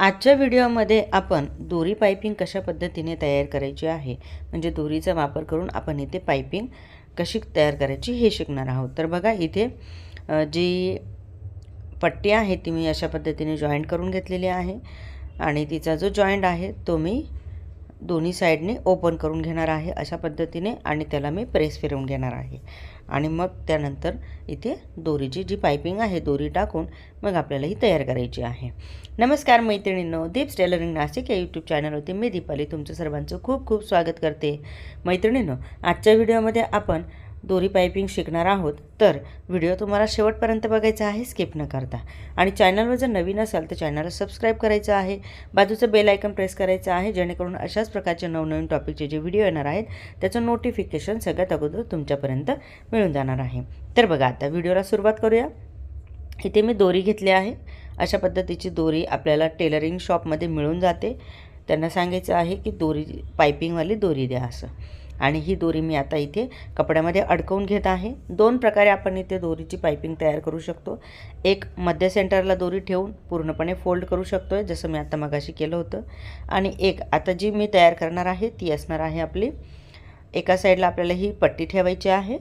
आजच्या व्हिडिओमध्ये आपण दोरी पायपिंग कशा पद्धतीने तयार करायची आहे? म्हणजे दोरीचा वापर करून आपण इथे पायपिंग कशी तयार करायची हे शिकणार आहोत. तर बघा इथे जी पट्टी आहे ती मी अशा पद्धतीने जॉईंट करून घेतलेली आहे. आणि तिचा जो जॉईंट आहे तो मी दोन्ही साईडने ओपन करून घेणार आहे अशा पद्धतीने आणि त्याला मी प्रेस फिरवून घेणार आहे. आणि मग त्यानंतर इथे दोरीची जी पायपिंग आहे दोरी टाकून मग आपल्याला ही तयार करायची आहे. नमस्कार मैत्रिणींनो दीप्स टेलरिंग नाशिक या यूट्यूब चॅनलवरती मी दीपाली तुमचं सर्वांचं खूप खूप स्वागत करते. मैत्रिणींनो आजच्या व्हिडिओमध्ये आपण दोरी पायपिंग शिकणार आहोत तर व्हिडिओ तुम्हाला शेवटपर्यंत बघायचा आहे स्किप न करता. आणि चॅनलवर जर नवीन असाल तर चॅनलला सबस्क्राईब करायचं आहे बाजूचं बेल आयकन प्रेस करायचं आहे जेणेकरून अशाच प्रकारचे नवनवीन टॉपिकचे जे व्हिडिओ येणार आहेत त्याचं नोटिफिकेशन सगळ्यात अगोदर तुमच्यापर्यंत मिळून जाणार आहे. तर बघा आता व्हिडिओला सुरुवात करूया. इथे मी दोरी घेतली आहे. अशा पद्धतीची दोरी आपल्याला टेलरिंग शॉपमध्ये मिळून जाते. त्यांना सांगायचं आहे की दोरी पायपिंगवाली दोरी द्या असं. आणि ही दोरी मी आता इथे कपड्यामध्ये अडकवून घेत आहे. दोन प्रकारे आपण इथे दोरीची पायपिंग तयार करू शकतो. एक मध्य सेंटरला दोरी ठेवून पूर्णपणे फोल्ड करू शकतो आहे जसं मी आता मगाशी केलं होतं. आणि एक आता जी मी तयार करणार आहे ती असणार आहे आपली. एका साईडला आपल्याला ही पट्टी ठेवायची आहे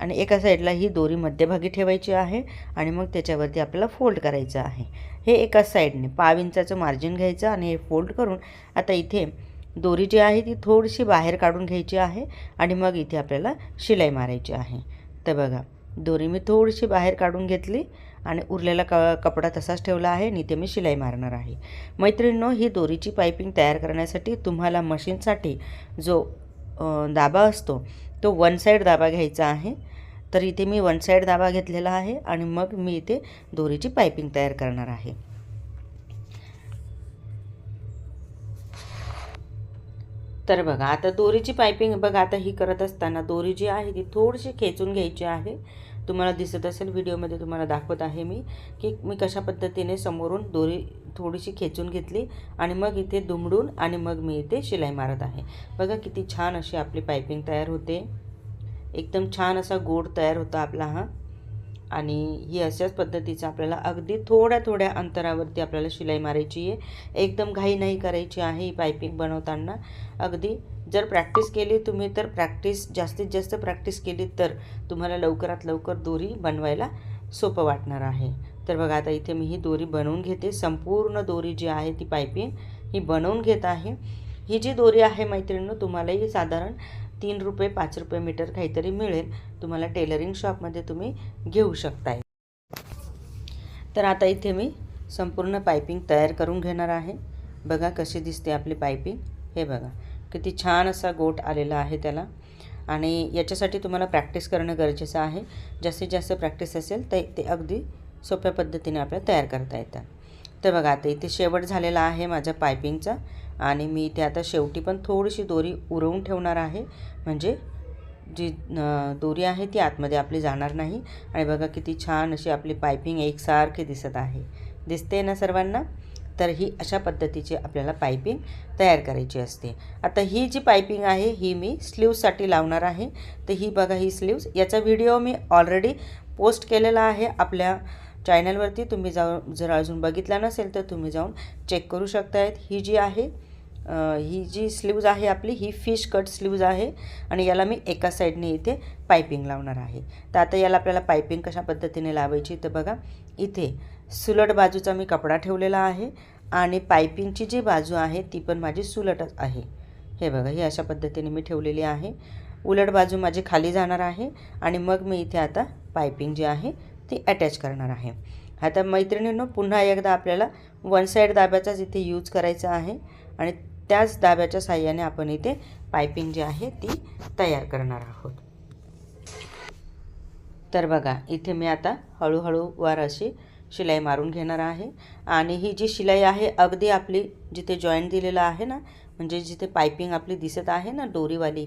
आणि एका साईडला ही दोरी मध्यभागी ठेवायची आहे आणि मग त्याच्यावरती आपल्याला फोल्ड करायचं आहे. हे एका साईडने पाव इंचाचं मार्जिन घ्यायचं आणि हे फोल्ड करून आता इथे दोरी जी आहे ती थोडीशी बाहेर काढून घ्यायची आहे आणि मग इथे आपल्याला शिलाई मारायची आहे. तर बघा दोरी मी थोडीशी बाहेर काढून घेतली आणि उरलेला क कपडा तसाच ठेवला आहे आणि इथे मी शिलाई मारणार आहे. मैत्रिणींनो ही दोरीची पायपिंग तयार करण्यासाठी तुम्हाला मशीनसाठी जो दाबा असतो तो वन साईड दाबा घ्यायचा आहे. तर इथे मी वन साईड दाबा घेतलेला आहे आणि मग मी इथे दोरीची पायपिंग तयार करणार आहे. तर बघा आता दोरीची पायपिंग बघा आता ही करत असताना दोरी जी आहे ती थोडीशी खेचून घ्यायची आहे. तुम्हाला दिसत असेल व्हिडिओमध्ये तुम्हाला दाखवत आहे मी की मी कशा पद्धतीने समोरून दोरी थोडीशी खेचून घेतली आणि मग इथे दुमडून आणि मग मी इथे शिलाई मारत आहे. बघा किती छान अशी आपली पायपिंग तयार होते. एकदम छान असा गोड तयार होता आपला हा. आणि ही अशाच पद्धतीचं आपल्याला अगदी थोड्या थोड्या अंतरावरती आपल्याला शिलाई मारायची आहे. एकदम घाई नाही करायची आहे ही पायपिंग बनवताना. अगदी जर प्रॅक्टिस केली तुम्ही तर प्रॅक्टिस जास्तीत जास्त प्रॅक्टिस केली तर तुम्हाला लवकरात लवकर दोरी बनवायला सोपं वाटणार आहे. तर बघा आता इथे मी ही दोरी बनवून घेते. संपूर्ण दोरी जी आहे ती पायपिंग ही बनवून घेत आहे. ही जी दोरी आहे मैत्रिणीनं तुम्हालाही साधारण तीन रुपये पाच रुपये मीटर काहीतरी मिळेल. तुम्हाला टेलरिंग शॉपमध्ये तुम्ही घेऊ शकताय. तर आता इथे मी संपूर्ण पायपिंग तयार करून घेणार आहे. बघा कशी दिसते आपली पायपिंग हे बघा किती छान असा गोट आलेला आहे त्याला. आणि याच्यासाठी तुम्हाला प्रॅक्टिस करणं गरजेचं आहे. जास्तीत जास्त प्रॅक्टिस असेल तर ते अगदी सोप्या पद्धतीने आपल्याला तयार करता येतात तर बघा आता इथे शेवट झालेला आहे माझ्या पायपिंगचा आणि मी इथे आता शेवटी पण थोडीशी दोरी उरवून ठेवणार आहे. म्हणजे जी दोरी आहे ती आतमध्ये आपली जाणार नाही. आणि बघा किती छान अशी आपली पायपिंग एकसारखी दिसत आहे. दिसते ना सर्वांना? तर ही अशा पद्धतीची आपल्याला पायपिंग तयार करायची असते. आता ही जी पायपिंग आहे ही मी स्लीव्ससाठी लावणार आहे. तर ही बघा ही स्लीव्स याचा व्हिडिओ मी ऑलरेडी पोस्ट केलेला आहे आपल्या चॅनलवरती. तुम्ही जाऊन जर अजून बघितला नसेल तर तुम्ही जाऊन चेक करू शकतायत. ही जी आहे ही जी स्लीव्ज आहे आपली ही फिश कट स्लीव्ज आहे आणि याला मी एका साईडने इथे पायपिंग लावणार आहे. तर आता याला आपल्याला पायपिंग कशा पद्धतीने लावायची तर बघा. इथे सुलट बाजूचा मी कपडा ठेवलेला आहे आणि पायपिंगची जी बाजू आहे ती पण माझी सुलटच आहे. हे बघा ही अशा पद्धतीने मी ठेवलेली आहे. उलट बाजू माझी खाली जाणार आहे आणि मग मी इथे आता पायपिंग जी आहे ती अटॅच करणार आहे. आता मैत्रिणींनो पुन्हा एकदा आपल्याला वन साईड दाब्याचाच इथे यूज करायचा आहे आणि त्याच दाब्याच्या साह्याने आपण इथे पायपिंग जी आहे ती तयार करणार आहोत. तर बघा इथे मी आता हळूहळू वार अशी शिलाई मारून घेणार आहे. आणि ही जी शिलाई आहे अगदी आपली जिथे जॉईंट दिलेला आहे ना म्हणजे जिथे पायपिंग आपली दिसत आहे ना दोरीवाली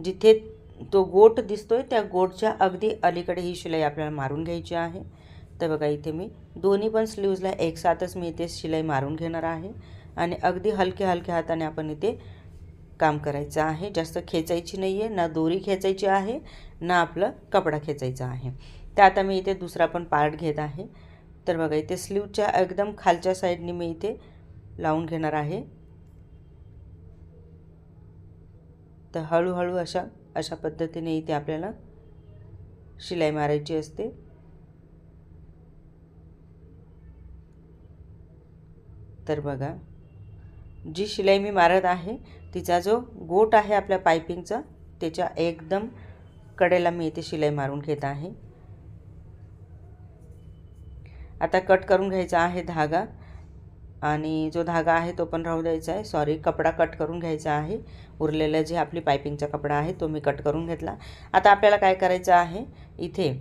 जिथे तो गोट दिसतोय त्या गोटच्या अगदी अलीकडे ही शिलाई आपल्याला मारून घ्यायची आहे. तर बघा इथे मी दोन्ही पण स्लीव्जला एकसाथच मी इथे शिलाई मारून घेणार आहे. आणि अगदी हलक्या हलक्या हाताने आपण इथे काम करायचं आहे. जास्त खेचायची नाही आहे ना दोरी खेचायची आहे ना आपलं कपडा खेचायचा आहे. तर आता मी इथे दुसरा पण पार्ट घेत आहे. तर बघा इथे स्लीवच्या एकदम खालच्या साईडने मी इथे लावून घेणार आहे. तर हळूहळू अशा अशा पद्धतीने इथे आपल्याला शिलाई मारायची असते. तर बघा जी शिलाई मी मारत आहे तिचा जो गोट आहे आपल्या पायपिंगचा त्याच्या एकदम कडेला मी इथे शिलाई मारून घेत आहे. आता कट करून घ्यायचा आहे धागा. आणि जो धागा आहे तो पण राहू द्यायचा आहे. सॉरी कपडा कट करून घ्यायचा आहे. उरलेला जे आपली पायपिंगचा कपडा आहे तो मी कट करून घेतला. आता आपल्याला काय करायचं आहे? इथे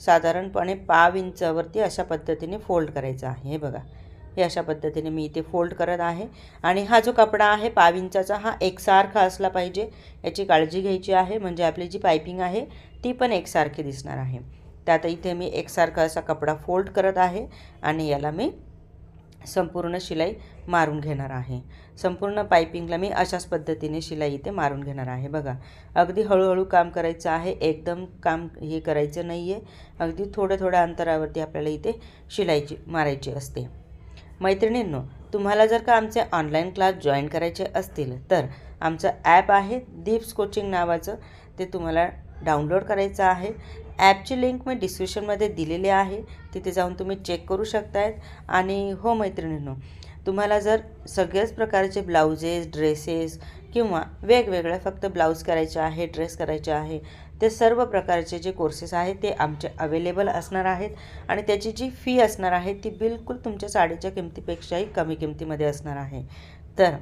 साधारणपणे पाव इंचावरती अशा पद्धतीने फोल्ड करायचं आहे. हे बघा. हे अशा पद्धतीने मी इथे फोल्ड करत आहे. आणि हा जो कपडा आहे पाव इंचाचा हा एकसारखा असला पाहिजे. याची काळजी घ्यायची आहे. म्हणजे आपली जी पायपिंग आहे ती पण एकसारखी दिसणार आहे. त्यात इथे मी एकसारखा असा कपडा फोल्ड करत आहे. आणि याला मी संपूर्ण शिलाई मारून घेणार आहे. संपूर्ण पायपिंगला मी अशाच पद्धतीने शिलाई इथे मारून घेणार आहे. बघा अगदी हळूहळू काम करायचं आहे. एकदम काम हे करायचं नाही आहे अगदी थोड्या थोड्या अंतरावरती आपल्याला इथे शिलाईची मारायची असते. मैत्रिणींनो तुम्हाला जर का आमचे ऑनलाईन क्लास जॉईन करायचे असतील तर आमचं ॲप आहे दीप्स कोचिंग नावाचं. ते तुम्हाला डाउनलोड करायचं आहे. ॲपची लिंक मी डिस्क्रिप्शनमध्ये दिलेली आहे. तिथे जाऊन तुम्ही चेक करू शकतायत. आणि हो मैत्रिणींनो तुम्हाला जर सगळ्याच प्रकारचे ब्लाउजेस ड्रेसेस किंवा वेगवेगळ्या फक्त ब्लाऊज करायचे आहे ड्रेस करायचे आहे ते सर्व प्रकारचे जे कोर्सेस आहेत ते आमचे अवेलेबल असणार आहेत आणि त्याची जी फी असणार आहे ती बिलकुल तुमच्या साडीच्या किमतीपेक्षाही कमी किमतीमध्ये असणार आहे. तर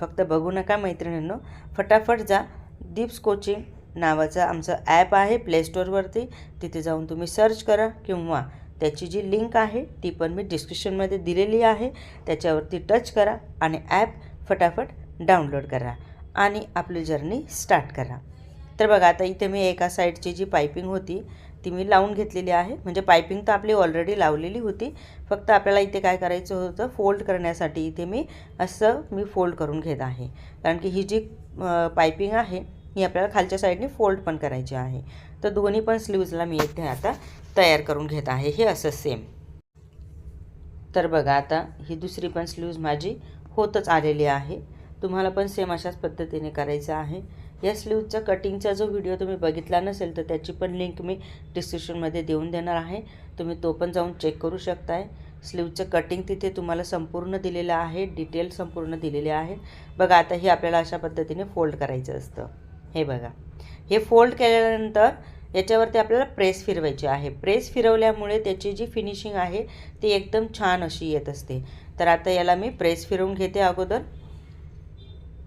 फक्त बघू नका मैत्रिणींनो फटाफट जा. दीप्स कोचिंग नावाचं आमचं ॲप आहे प्लेस्टोरवरती तिथे जाऊन तुम्ही सर्च करा किंवा त्याची जी लिंक आहे ती पण मी डिस्क्रिप्शनमध्ये दिलेली आहे. त्याच्यावरती टच करा आणि ॲप फटाफट डाउनलोड करा आणि आपली जर्नी स्टार्ट करा. तर बघा आता इथे मी एका साईडची जी पायपिंग होती ती मी लावून घेतलेली आहे. म्हणजे पायपिंग तर आपली ऑलरेडी लावलेली होती. फक्त आपल्याला इथे काय करायचं होतं फोल्ड करण्यासाठी इथे मी असं मी फोल्ड करून घेत आहे. कारण की ही जी पायपिंग आहे ही आपल्याला खालच्या साईडने फोल्ड पण करायची आहे. तर दोन्ही पण स्लीव्जला मी इथे आता तयार करून घेत आहे. हे असं सेम तर बघा आता ही दुसरी पण स्लीव्ज माझी होतच आलेली आहे. तुम्हाला पण सेम अशाच पद्धतीने करायचं आहे. या स्लीवचा कटिंगचा जो व्हिडिओ तुम्ही बघितला नसेल तर त्याची पण लिंक मी डिस्क्रिप्शनमध्ये देऊन देणार आहे. तुम्ही तो पण जाऊन चेक करू शकताय. स्लीवचं कटिंग तिथे तुम्हाला संपूर्ण दिलेलं आहे डिटेल संपूर्ण दिलेले आहे. बघा आता हे आपल्याला अशा पद्धतीने फोल्ड करायचं असतं. हे बघा. हे फोल्ड केल्यानंतर याच्यावरती आपल्याला प्रेस फिरवायची आहे. प्रेस फिरवल्यामुळे त्याची जी फिनिशिंग आहे ती एकदम छान अशी येत असते. तर आता याला मी प्रेस फिरवून घेते अगोदर.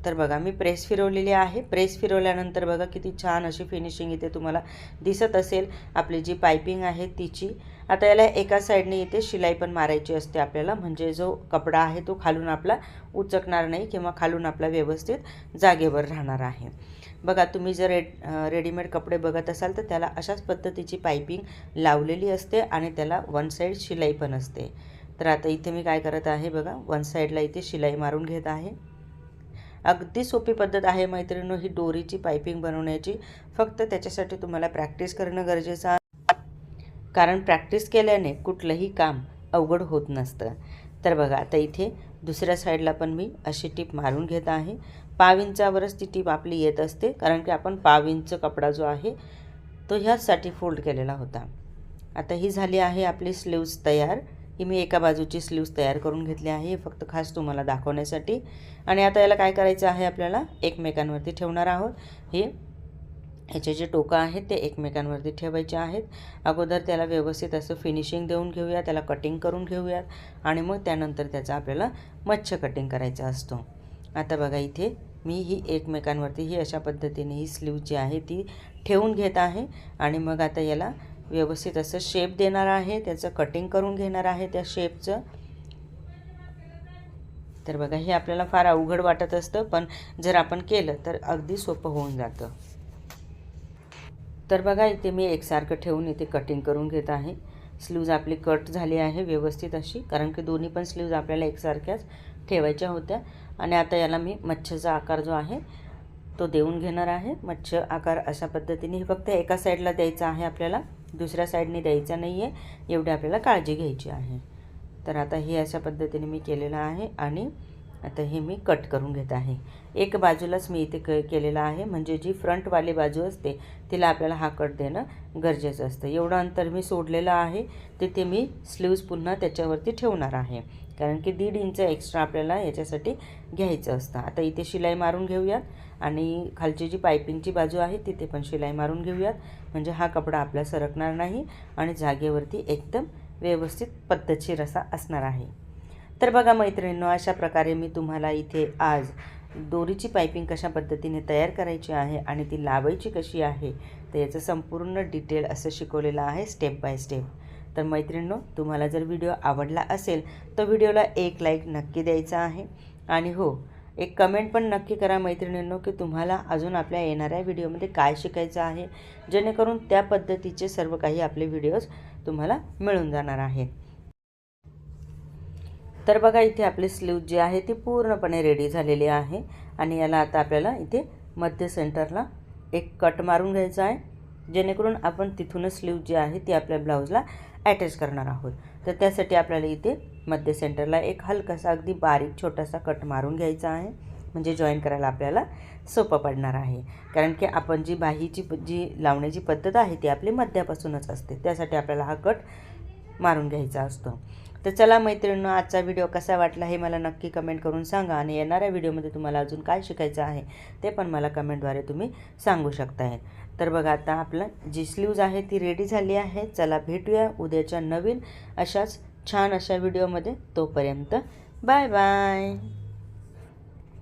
तर बघा मी प्रेस फिरवलेली आहे. प्रेस फिरवल्यानंतर बघा किती छान अशी फिनिशिंग इथे तुम्हाला दिसत असेल. आपली जी पायपिंग आहे तिची. आता याला एका साईडने इथे शिलाई पण मारायची असते आपल्याला. म्हणजे जो कपडा आहे तो खालून आपला उचकणार नाही किंवा खालून आपला व्यवस्थित जागेवर राहणार आहे. बघा तुम्ही जर रेड रेडीमेड कपडे बघत असाल तर त्याला अशाच पद्धतीची पायपिंग लावलेली असते आणि त्याला वन साईड शिलाई पण असते. तर आता इथे मी काय करत आहे बघा वन साईडला इथे शिलाई मारून घेत आहे. अगदी सोपी पद्धत आहे मैत्रिणी ही दोरीची पायपिंग बनवण्याची. फक्त त्याच्यासाठी तुम्हाला प्रॅक्टिस करणं गरजेचं आहे. कारण प्रॅक्टिस केल्याने कुठलंही काम अवघड होत नसतं. तर बघा आता इथे दुसऱ्या साईडला पण मी अशी टीप मारून घेत आहे. पाव इंचावरच ती टीप आपली येत असते कारण की आपण पाव इंच कपडा जो आहे तो ह्याचसाठी फोल्ड केलेला होता. आता ही झाली आहे आपली स्लीव्ज तयार. ही मी एका बाजूची स्लीव्ज तयार करून घेतली आहे. फक्त खास तुम्हाला दाखवण्यासाठी. आणि आता याला काय करायचं आहे आपल्याला? एकमेकांवरती ठेवणार आहोत. हे ह्याचे जे टोकं आहेत ते एकमेकांवरती ठेवायचे आहेत. अगोदर त्याला व्यवस्थित असं फिनिशिंग देऊन घेऊया. त्याला कटिंग करून घेऊयात. आणि मग त्यानंतर त्याचा आपल्याला मच्छ कटिंग करायचा असतो. आता बघा इथे मी ही एकमेकांवरती ही अशा पद्धतीने ही स्लीव जी आहे ती ठेवून घेत आहे. आणि मग आता याला व्यवस्थित असं शेप देणार आहे त्याचं कटिंग करून घेणार आहे त्या शेपचं तर बघा हे आपल्याला फार अवघड वाटत असतं पण जर आपण केलं तर अगदी सोपं होऊन जातं. तर बघा इथे मी एकसारखं ठेवून इथे कटिंग करून घेत आहे. स्लीव्ज आपली कट झाली आहे व्यवस्थित अशी कारण की दोन्ही पण स्लीव्ज आपल्याला एकसारख्याच ठेवायच्या होत्या. आणि आता याला मी मच्छीचा आकार जो आहे तो देऊन घेणार आहे. मच्छ आकार अशा पद्धतीने हे फक्त एका साईडला द्यायचा आहे आपल्याला. दुसऱ्या साईडने द्यायचा नाही आहे एवढी आपल्याला काळजी घ्यायची आहे. तर आता हे अशा पद्धतीने मी केलेलं आहे आणि आता हे मी कट करून घेत आहे. एक बाजूलाच मी इथे क केलेलं आहे. म्हणजे जी फ्रंटवाली बाजू असते तिला आपल्याला हा कट देणं गरजेचं असतं. एवढं अंतर मी सोडलेलं आहे. तिथे मी स्लीव्ज पुन्हा त्याच्यावरती ठेवणार आहे. कारण की दीड इंच एक्स्ट्रा आपल्याला याच्यासाठी घ्यायचं असतं. आता इथे शिलाई मारून घेऊयात. आणि खालची जी पायपिंगची बाजू आहे तिथे पण शिलाई मारून घेऊयात. म्हणजे हा कपडा आपला सरकणार नाही आणि जागेवरती एकदम व्यवस्थित पद्धतशीर असा असणार आहे. तर बघा मैत्रिणींनो अशा प्रकारे मी तुम्हाला इथे आज दोरीची पायपिंग कशा पद्धतीने तयार करायची आहे आणि ती लावायची कशी आहे तर याचं संपूर्ण डिटेल असं शिकवलेलं आहे स्टेप बाय स्टेप. तर मैत्रिणींनो तुम्हाला जर व्हिडिओ आवडला असेल तर व्हिडिओला एक लाईक नक्की द्यायचा आहे. आणि हो एक कमेंट पण नक्की करा मैत्रिणींनो की तुम्हाला अजून आपल्या येणाऱ्या व्हिडिओमध्ये काय शिकायचं आहे जेणेकरून त्या पद्धतीचे सर्व काही आपले व्हिडिओज तुम्हाला मिळून जाणार आहेत तर बघा इथे आपली स्लीव जी आहे ती पूर्णपणे रेडी झालेली आहे. आणि याला आता आपल्याला इथे मध्य सेंटरला एक कट मारून घ्यायचा आहे जेणेकरून आपण तिथूनच स्लीव जी आहे ती आपल्या ब्लाऊजला अटॅच करणार आहोत. तर त्यासाठी आपल्याला इथे मध्य सेंटरला एक हलकासा अगदी बारीक छोटासा कट मारून घ्यायचा आहे. म्हणजे जॉईन करायला आपल्याला सोपं पडणार आहे. कारण की आपण जी बाहीची प- जी लावण्याची पद्धत आहे ती आपली मध्यापासूनच असते. त्यासाठी आपल्याला हा कट मारून घ्यायचा असतो. तर चला मैत्रिणींनो आजचा व्हिडिओ कसा वाटला हे मला नक्की कमेंट करून सांगा आणि येणाऱ्या व्हिडिओमध्ये तुम्हाला अजून काय शिकायचं आहे ते पण मला कमेंटद्वारे तुम्ही सांगू शकताय तर बघा आता आपलं जी स्लीव्ज आहे ती रेडी झाली आहे. चला भेटूया उद्याच्या नवीन अशाच छान अशा व्हिडिओमध्ये तोपर्यंत बाय बाय.